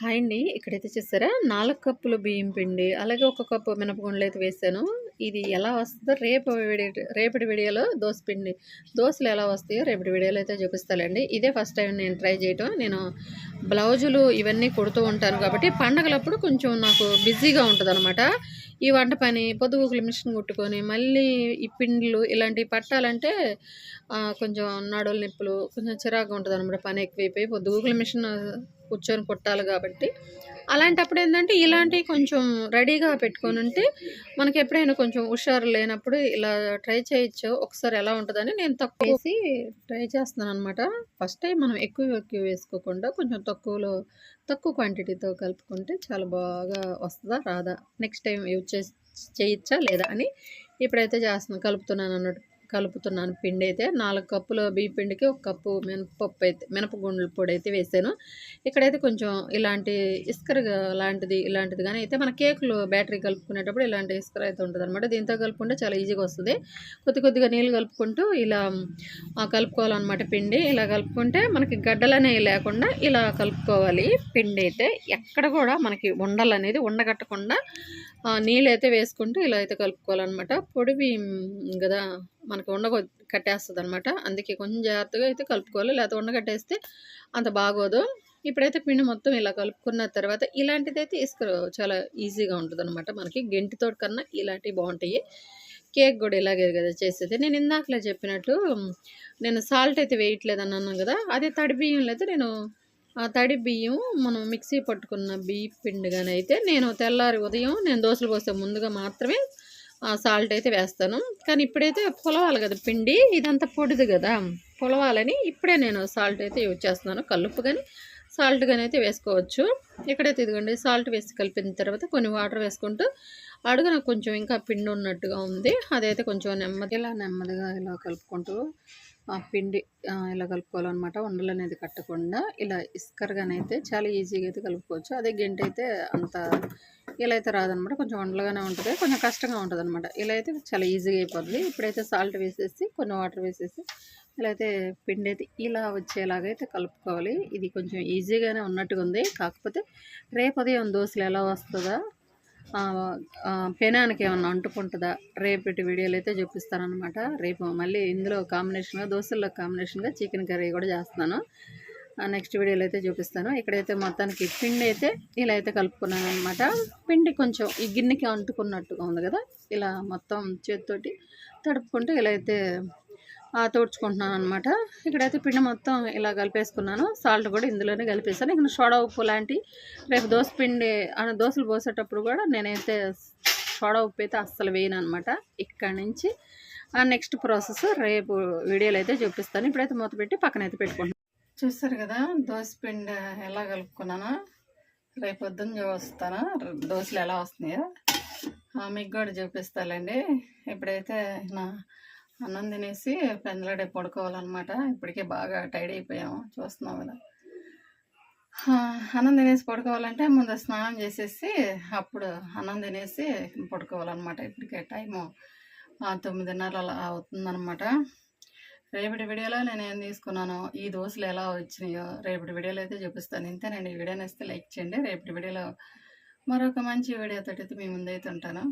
Hi అండి. ఇక్కడైతే చూసారా నాలుగు కప్పులు బియ్యం పిండి, అలాగే ఒక కప్పు మినపగుండలు అయితే వేసాను. ఇది ఎలా వస్తుందో రేపు రేపటి వీడియోలో దోశ పిండి దోశలు ఎలా వస్తాయో రేపటి వీడియోలో అయితే చూపిస్తానండి. ఇదే ఫస్ట్ టైం నేను ట్రై చేయటం. నేను బ్లౌజులు ఇవన్నీ కుడుతూ ఉంటాను కాబట్టి పండగలప్పుడు కొంచెం నాకు బిజీగా ఉంటుంది ఈ వంట పని పొద్దుగుకులు మిషన్ కుట్టుకొని మళ్ళీ ఈ పిండిలు ఇలాంటివి పట్టాలంటే కొంచెం నడులు నొప్పులు కొంచెం చిరాకుగా అనమాట పని ఎక్కువైపోయి పొద్దుగుకుల మిషన్ కూర్చొని కుట్టాలి కాబట్టి అలాంటప్పుడు ఏంటంటే ఇలాంటివి కొంచెం రెడీగా పెట్టుకొని ఉంటే మనకి ఎప్పుడైనా కొంచెం హుషారు లేనప్పుడు ఇలా ట్రై చేయొచ్చు. ఒకసారి ఎలా ఉంటుందని నేను తక్కువ వేసి ట్రై చేస్తున్నాననమాట. ఫస్ట్ టైం మనం ఎక్కువ ఎక్కువ వేసుకోకుండా కొంచెం తక్కువలో తక్కువ క్వాంటిటీతో కలుపుకుంటే చాలా బాగా వస్తుందా రాదా? నెక్స్ట్ టైం యూజ్ చేసి చేయొచ్చా? లేదా? అని ఇప్పుడైతే చేస్తున్నాను. కలుపుతున్నానన్నట్టు కలుపుతున్నాను పిండి అయితే నాలుగు కప్పుల బియ్యం పిండికి ఒక కప్పు మినపప్పు అయితే మినపగుండ్ల అయితే వేసాను. ఇక్కడైతే కొంచెం ఇలాంటి ఇస్కర్ లాంటిది ఇలాంటిది కానీ అయితే మన కేకులు బ్యాటరీ కలుపుకునేటప్పుడు ఇలాంటి ఇస్కర్ అయితే ఉంటదనమాట. దీంతో కలుపుకుంటే చాలా ఈజీగా వస్తుంది కొద్ది కొద్దిగా నీళ్ళు కలుపుకుంటూ ఇలా కలుపుకోవాలన్నమాట పిండి. ఇలా కలుపుకుంటే మనకి గడ్డలనేవి లేకుండా ఇలా కలుపుకోవాలి పిండి అయితే ఎక్కడ కూడా మనకి ఉండలనేది ఉండగట్టకుండా నీళ్ళు నీళ్ళైతే వేసుకుంటూ ఇలా అయితే కలుపుకోవాలన్నమాట పొడివి కదా మనకు మనకి కట్టేస్తుంది అనమాట అందుకే కొంచెం జాగ్రత్తగా అయితే కలుపుకోవాలి. లేకపోతే ఉండగట్టేస్తే అంత బాగోదు. ఇప్పుడైతే పిండి మొత్తం ఇలా కలుపుకున్న తర్వాత ఇలాంటిదైతే ఇసుక చాలా ఈజీగా ఉంటదనమాట. మనకి గెంటితో కన్నా ఇలాంటివి బాగుంటాయి కేక్ కూడా ఇలాగే కదా చేసేది. నేను ఇందాకలా చెప్పినట్టు నేను సాల్ట్ అయితే వేయట్లేదు అన్నాను కదా అదే తడి బియ్యంలో అయితే నేను ఆ తడి బియ్యం మనం మిక్సీ పట్టుకున్న బియ్య పిండి అయితే నేను తెల్లారి ఉదయం నేను దోశలు పోసే ముందుగా మాత్రమే సాల్ట్ అయితే వేస్తాను. కానీ ఇప్పుడైతే పొలవాలి కదా పిండి. ఇదంతా పొడిది కదా పులవాలని ఇప్పుడే నేను సాల్ట్ అయితే యూజ్ చేస్తున్నాను. కల్లుప్పు కానీ సాల్ట్ కానీ అయితే వేసుకోవచ్చు. ఇక్కడైతే ఇదిగోండి సాల్ట్ వేసి కలిపిన తర్వాత కొన్ని వాటర్ వేసుకుంటూ అడుగున కొంచెం ఇంకా పిండి ఉన్నట్టుగా ఉంది. అదైతే కొంచెం నెమ్మది ఇలా నెమ్మదిగా ఇలా కలుపుకుంటూ ఆ పిండి ఇలా కలుపుకోవాలన్నమాట ఉండలు అనేది కట్టకుండా ఇలా ఇస్కరగానైతే చాలా ఈజీగా అయితే కలుపుకోవచ్చు. అదే గెంటైతే అంత ఇలా అయితే రాదనమాట. కొంచెం వండలుగానే ఉంటుంది కొంచెం కష్టంగా ఉంటుంది అనమాట ఇలా అయితే చాలా ఈజీగా అయిపోతుంది ఇప్పుడైతే సాల్ట్ వేసేసి కొన్ని వాటర్ వేసేసి ఇలా అయితే పిండి అయితే ఇలా వచ్చేలాగా అయితే కలుపుకోవాలి. ఇది కొంచెం ఈజీగానే ఉన్నట్టుగా ఉంది. కాకపోతే రేపు ఉదయం దోశలు ఎలా వస్తుందా పెనానికి ఏమన్నా అంటుకుంటుందా రేపటి వీడియోలు అయితే చూపిస్తాననమాట. రేపు మళ్ళీ ఇందులో కాంబినేషన్‌గా దోశల్లో కాంబినేషన్‌గా చికెన్ కర్రీ కూడా చేస్తున్నాను. నెక్స్ట్ వీడియోలో అయితే చూపిస్తాను. ఇక్కడైతే మొత్తానికి పిండి అయితే ఇలా అయితే కలుపుకున్నాను అనమాట పిండి కొంచెం ఈ గిన్నెకి అంటుకున్నట్టుగా ఉంది కదా ఇలా మొత్తం చేతితోటి తడుపుకుంటూ ఇలా అయితే తోడ్చుకుంటున్నాను అనమాట ఇక్కడైతే పిండి మొత్తం ఇలా కలిపేసుకున్నాను. సాల్ట్ కూడా ఇందులోనే కలిపేసాను. ఇక్కడ సోడా ఉప్పు లాంటి రేపు దోశ పిండి ఆహ్, దోశలు పోసేటప్పుడు కూడా నేనైతే సోడా ఉప్పు అయితే అస్సలు వేయననమాట. ఇక్కడి నుంచి నెక్స్ట్ ప్రాసెస్ రేపు వీడియోలో అయితే చూపిస్తాను. ఇప్పుడైతే మూత పెట్టి పక్కనైతే పెట్టుకుంటాను చూస్తారు కదా దోశ పిండి ఎలా కలుపుకున్నాను రేపు పొద్దున్న చూస్తాను. దోశలు ఎలా వస్తున్నాయో. మీకు కూడా చూపిస్తాలండి ఇప్పుడైతే నా అన్నం తినేసి పెందలాడే పడుకోవాలన్నమాట ఇప్పటికే బాగా టైడ్ అయిపోయాము. చూస్తున్నాం కదా అన్నం తినేసి పడుకోవాలంటే ముందు స్నానం చేసేసి అప్పుడు అన్నం తినేసి పడుకోవాలన్నమాట ఇప్పటికే టైము తొమ్మిదిన్నర అలా అవుతుందనమాట. రేపటి వీడియోలో నేను తీసుకున్నాను ఈ దోశలు ఎలా వచ్చినాయో రేపటి వీడియోలో అయితే చూపిస్తాను. ఇంతేనండి. ఈ వీడియో నచ్చితే లైక్ చేయండి. రేపటి వీడియోలో మరొక మంచి వీడియోతో అయితే మీ ముందైతే ఉంటాను.